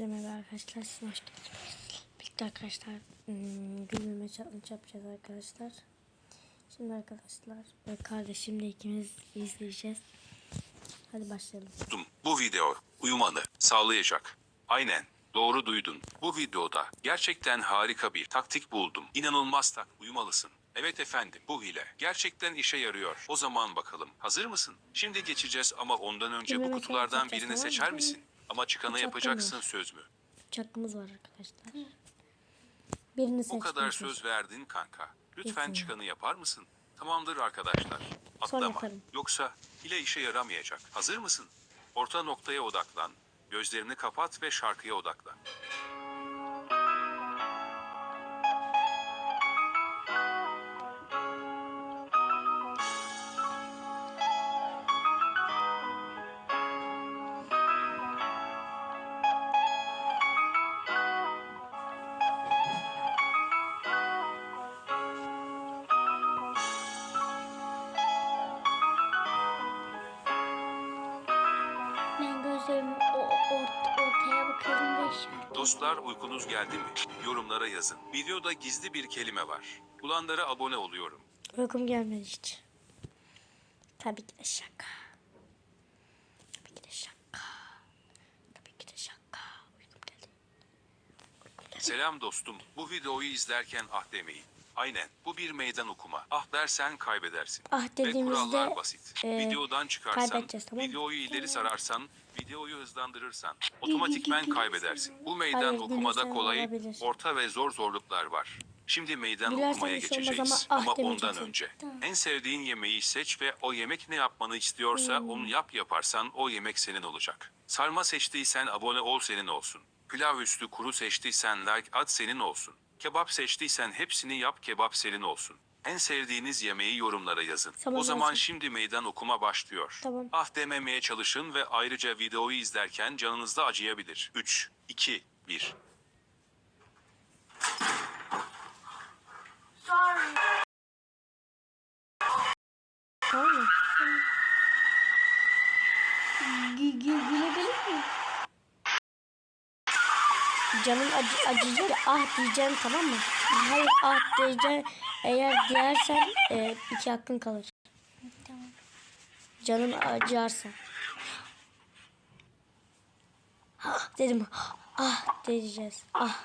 Hepinize merhaba arkadaşlar. Siz hoş geldiniz. Birlikte arkadaşlar gülmeme challenge yapacağız arkadaşlar. Şimdi arkadaşlar ve kardeşimle ikimiz izleyeceğiz. Hadi başlayalım. Bu video uyumanı sağlayacak. Aynen. Doğru duydun. Bu videoda gerçekten harika bir taktik buldum. İnanılmaz tak uyumalısın. Evet efendim bu hile gerçekten işe yarıyor. O zaman bakalım hazır mısın? Şimdi geçeceğiz ama ondan önce bu kutulardan birini seçer misin? Ama çıkanı yapacaksın söz mü? Üç hakkımız var arkadaşlar. Birini seçtim. Bu kadar söz verdin kanka. Lütfen Kesin. çıkanı yapar mısın? Tamamdır arkadaşlar. Atlama. Yoksa hile işe yaramayacak. Hazır mısın? Orta noktaya odaklan. Gözlerini kapat ve şarkıya odaklan. Dostlar uykunuz geldi mi? Yorumlara yazın. Videoda gizli bir kelime var. Bulanlara abone oluyorum. Uykum gelmedi hiç. Tabii ki de şaka. Tabii ki de şaka. Tabii ki de şaka. Uykum geldi. Uykum geldi. Selam dostum. Bu videoyu izlerken ah demeyin. Aynen. Bu bir meydan okuma. Ah dersen kaybedersin. Ah Ve dediğimizde, kurallar basit. e, Videodan çıkarsan, kaybedeceğiz, tamam mı? videoyu ileri sararsan, videoyu hızlandırırsan otomatikmen kaybedersin. Bu meydan Hayır, okumada kolay, olabilir. orta ve zor zorluklar var. Şimdi meydan Gülersen okumaya bir şey olmaz geçeceğiz. ama ah ama ondan demeyeceksin. önce en sevdiğin yemeği seç ve o yemek ne yapmanı istiyorsa Hmm. onu yap yaparsan o yemek senin olacak. Sarma seçtiysen abone ol senin olsun. Pilav üstü kuru seçtiysen like at senin olsun. Kebap seçtiysen hepsini yap kebap senin olsun. En sevdiğiniz yemeği yorumlara yazın. Tamam, o zaman yazın. şimdi meydan okuma başlıyor. Tamam. Ah dememeye çalışın ve ayrıca videoyu izlerken canınızda acıyabilir. 3, 2, 1. Tamam mı? Gü gü gülebilir miyim? Canın acı, acıyacak ah diyeceksin tamam mı? Hayır ah diyeceksin. Eğer diyersen e, iki hakkın kalır. Tamam. Canın acırsa. Ah dedim. Ah diyeceğiz. Ah.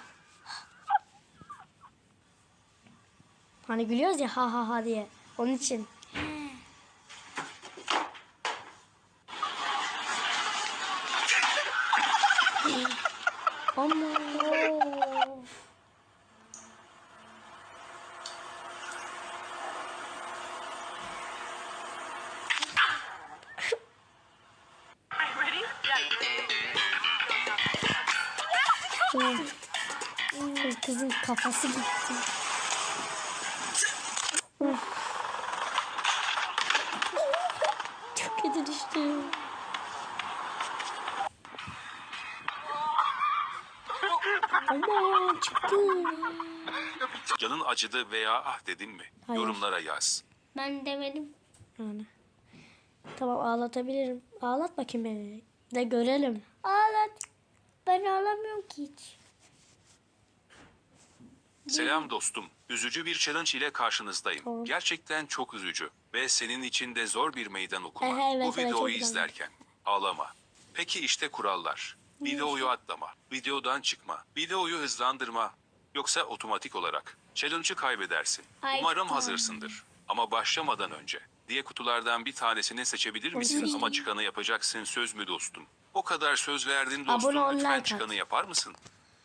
Hani gülüyoruz ya ha ha ha diye. Onun için. Kızın kafası gitti. Çok kötü düştü. Aman çıktı. Canın acıdı veya ah dedin mi? Hayır. Yorumlara yaz. Ben demedim. Yani. Tamam ağlatabilirim. Ağlat bakayım beni. De görelim. Ağlat. Ben ağlamıyorum ki hiç. Selam dostum. Üzücü bir challenge ile karşınızdayım. Tamam. Gerçekten çok üzücü ve senin için de zor bir meydan okuma. Ehe, Bu çok videoyu güzel. izlerken ağlama. Peki işte kurallar. Videoyu atlama, videodan çıkma, videoyu hızlandırma. Yoksa otomatik olarak challenge'ı kaybedersin. Ay, Umarım tamam. hazırsındır. Ama başlamadan önce diye kutulardan bir tanesini seçebilir misin ama çıkanı yapacaksın söz mü dostum? O kadar söz verdin dostum ol, lütfen at. çıkanı yapar mısın?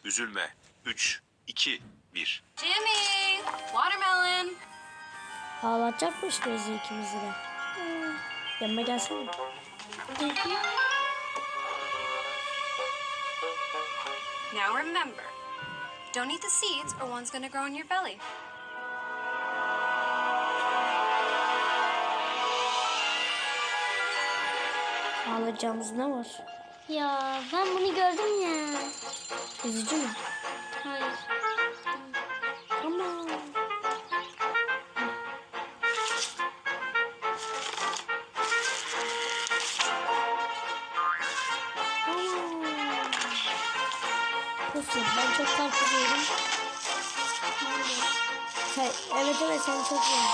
Üzülme. 3, 2, 1. Jimmy! Watermelon! Ağlatacakmış bizi ikimizi de. Yanıma gelsene. Now remember, don't eat the seeds or one's gonna grow in your belly. Ağlayacağımız ne var? Ya ben bunu gördüm ya. Üzücü mü? Korkuyorum. Sen, evet evet sen çok iyi.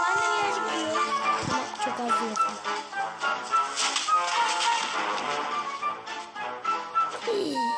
Ben de birazcık yiyorum. Ama çok az yiyorsun. İyi.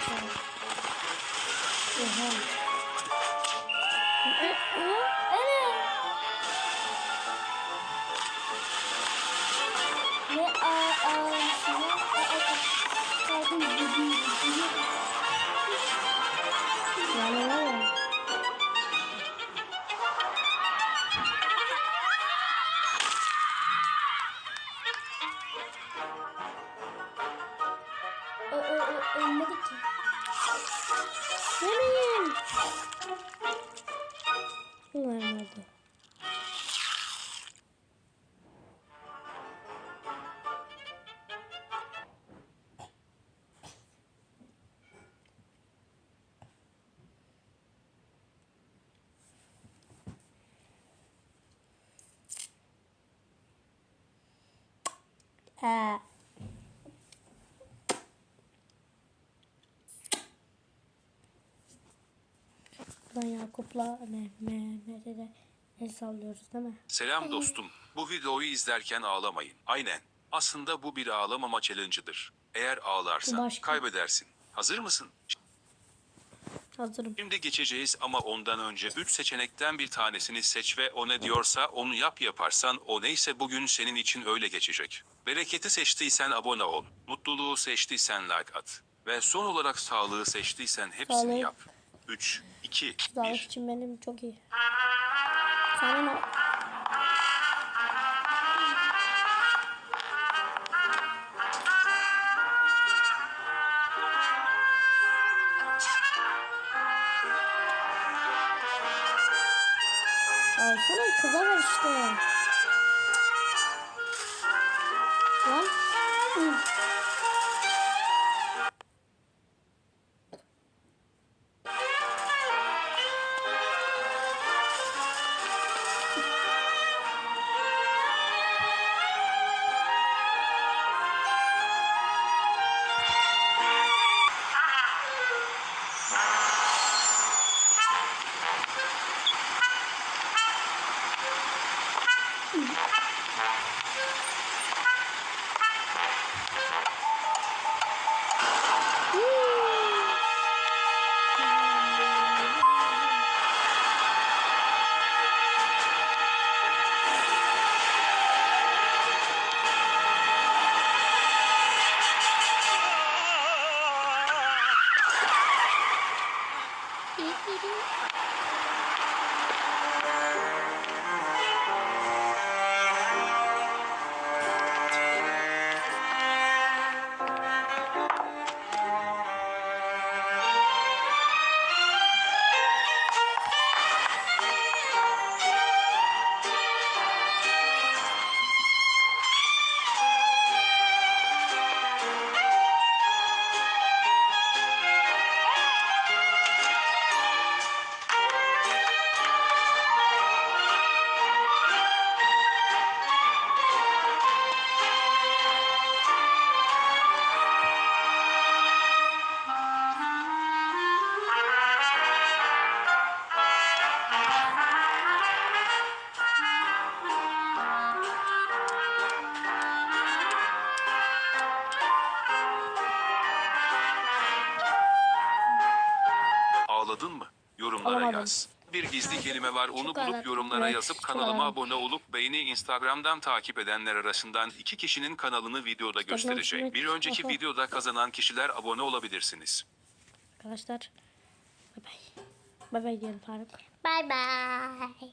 Oha. E, e, evet. Ve a a sana a a a kaldım dedi dedi. Ölmedi ki. Yemeyin. Ulan oldu. Ee, buradan Yakup'la Me- Mehmet'e de el sallıyoruz değil mi? Selam dostum. Bu videoyu izlerken ağlamayın. Aynen. Aslında bu bir ağlamama challenge'ıdır. Eğer ağlarsan başka. kaybedersin. Hazır mısın? Hazırım. Şimdi geçeceğiz ama ondan önce 3 seçenekten bir tanesini seç ve o ne diyorsa onu yap yaparsan o neyse bugün senin için öyle geçecek. Bereketi seçtiysen abone ol. Mutluluğu seçtiysen like at. Ve son olarak sağlığı seçtiysen hepsini Sağlık. yap. 3, 2, Sağlık 1. için benim çok iyi. Sana ne? Alsana kıza ver işte. Lan. Thank you. Yorumlara Alamadım. yaz. Bir gizli kelime var onu bulup yorumlara yazıp kanalıma abone olup beni Instagram'dan takip edenler arasından iki kişinin kanalını videoda gösterecek. evet. Bir önceki videoda kazanan kişiler abone olabilirsiniz. Arkadaşlar. Bay bay. Bay bay diyelim Faruk. Bye bye.